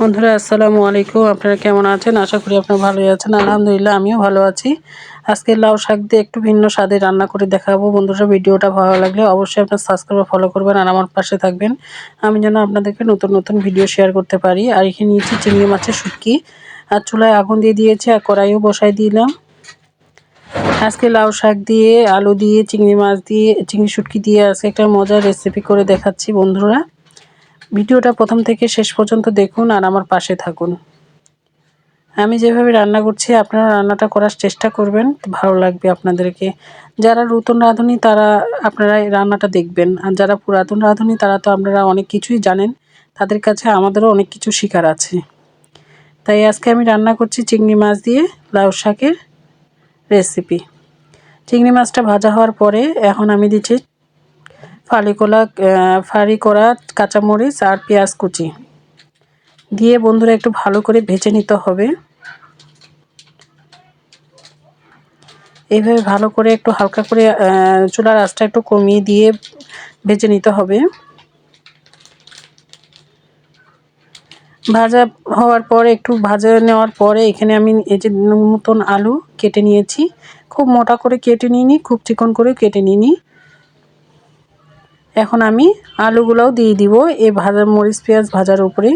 বন্ধুরা, আসসালামু আলাইকুম। আপনারা কেমন আছেন? আশা করি আপনারা ভালোই আছেন। আলহামদুলিল্লাহ, আমিও ভালো আছি। আজকে লাউ শাক দিয়ে একটু ভিন্ন স্বাদে রান্না করে দেখাবো। বন্ধুরা, ভিডিওটা ভালো লাগলে অবশ্যই আপনার সাবস্ক্রাইব ফলো করবেন আর আমার পাশে থাকবেন। আমি যেন আপনাদেরকে নতুন নতুন ভিডিও শেয়ার করতে পারি। আর এখানে নিয়েছি চিংড়ি মাছের শুটকি। আর চুলায় আগুন দিয়ে দিয়েছি আর কড়াইও বসাই দিলাম। আজকে লাউ শাক দিয়ে, আলু দিয়ে, চিংড়ি মাছ দিয়ে, চিংড়ি শুটকি দিয়ে আজকে একটা মজার রেসিপি করে দেখাচ্ছি বন্ধুরা। ভিডিওটা প্রথম থেকে শেষ পর্যন্ত দেখুন আর আমার পাশে থাকুন। আমি যেভাবে রান্না করছি, আপনারা রান্নাটা করার চেষ্টা করবেন, ভালো লাগবে আপনাদেরকে। যারা নতুন রাঁধুনি, তারা আপনারা রান্নাটা দেখবেন। আর যারা পুরাতন রাঁধুনি, তারা তো আপনারা অনেক কিছুই জানেন। তাদের কাছে আমাদেরও অনেক কিছু শেখার আছে। তাই আজকে আমি রান্না করছি চিংড়ি মাছ দিয়ে লাউ শাকের রেসিপি চিংড়ি মাছটা ভাজা হওয়ার পরে এখন আমি দিচ্ছি ফালি কলা ফাড়ি করা কাঁচামরিচ আর পেঁয়াজ কুচি। দিয়ে বন্ধুরা একটু ভালো করে ভেজে নিতে হবে। এইভাবে ভালো করে একটু হালকা করে চুলার আঁচটা একটু কমিয়ে দিয়ে ভেজে নিতে হবে। ভাজা হওয়ার পরে, একটু ভাজা নেওয়ার পরে এখানে আমি এই যে নতুন আলু কেটে নিয়েছি। খুব মোটা করে কেটে নিইনি, খুব চিকন করে কেটে নিইনি। এখন আমি আলুগুলোও দিয়ে দিব এই ভাজা মরিচ, পেঁয়াজ ভাজার উপরে।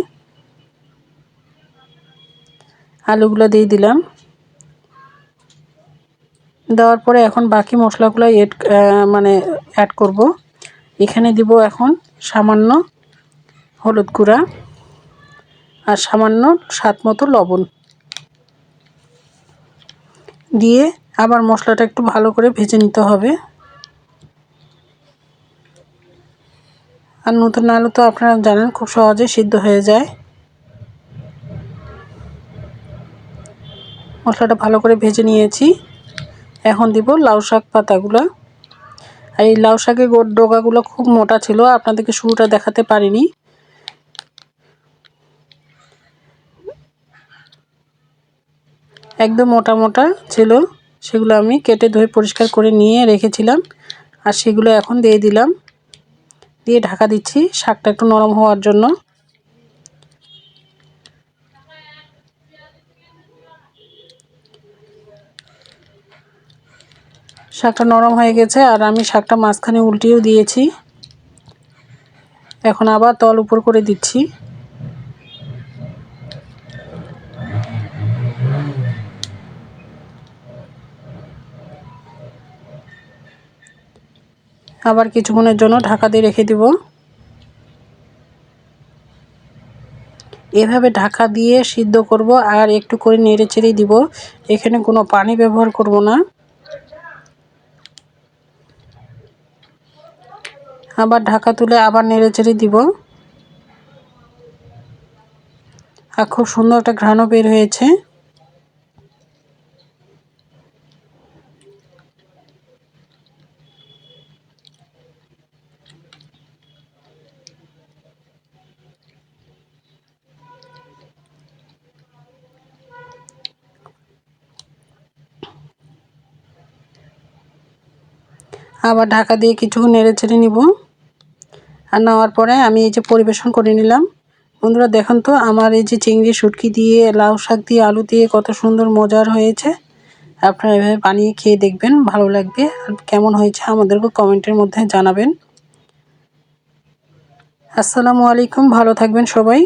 আলুগুলো দিয়ে দিলাম। দেওয়ার পরে এখন বাকি মশলাগুলো এড মানে অ্যাড করব। এখানে দিব এখন সামান্য হলুদ গুঁড়া আর সামান্য স্বাদ মতো লবণ। দিয়ে আবার মশলাটা একটু ভালো করে ভেজে নিতে হবে। আর নতুন আলু তো আপনারা জানেন খুব সহজে সিদ্ধ হয়ে যায়। মশলাটা ভালো করে ভেজে নিয়েছি। এখন দিব লাউ শাক পাতাগুলো। আর এই লাউ শাকের ডোকাগুলো খুব মোটা ছিল, আপনাদেরকে শুরুটা দেখাতে পারিনি। একদম মোটা মোটা ছিল, সেগুলো আমি কেটে ধুয়ে পরিষ্কার করে নিয়ে রেখেছিলাম। আর সেগুলো এখন দিয়ে দিলাম। দিয়ে ঢাকা দিচ্ছি। শাকটা একটু নরম হওয়ার জন্য। শাকটা নরম হয়ে গেছে আর আমি শাকটা মাঝখানে উল্টিয়েও দিয়েছি। এখন আবার তল উপর করে দিচ্ছি। আবার কিছুক্ষণের জন্য ঢাকা দিয়ে রেখে দিব। এভাবে ঢাকা দিয়ে সিদ্ধ করব আর একটু করে নেড়ে চেড়ে দিব। এখানে কোনো পানি ব্যবহার করব না। আবার ঢাকা তুলে আবার নেড়ে চেড়ে দিব। আর খুব সুন্দর একটা ঘ্রাণও বের হয়েছে। আবার ঢাকা দিয়ে কিছুক্ষণ নেড়ে ছেড়ে নিব। আর নেওয়ার পরে আমি এই যে পরিবেশন করে নিলাম। বন্ধুরা, দেখুন তো, আমার এই যে চিংড়ি, শুটকি দিয়ে, লাউ শাক দিয়ে, আলু দিয়ে কত সুন্দর মজার হয়েছে। আপনারা এভাবে বানিয়ে খেয়ে দেখবেন, ভালো লাগবে। আর কেমন হয়েছে আমাদেরকে কমেন্টের মধ্যে জানাবেন। আসসালামু আলাইকুম, ভালো থাকবেন সবাই।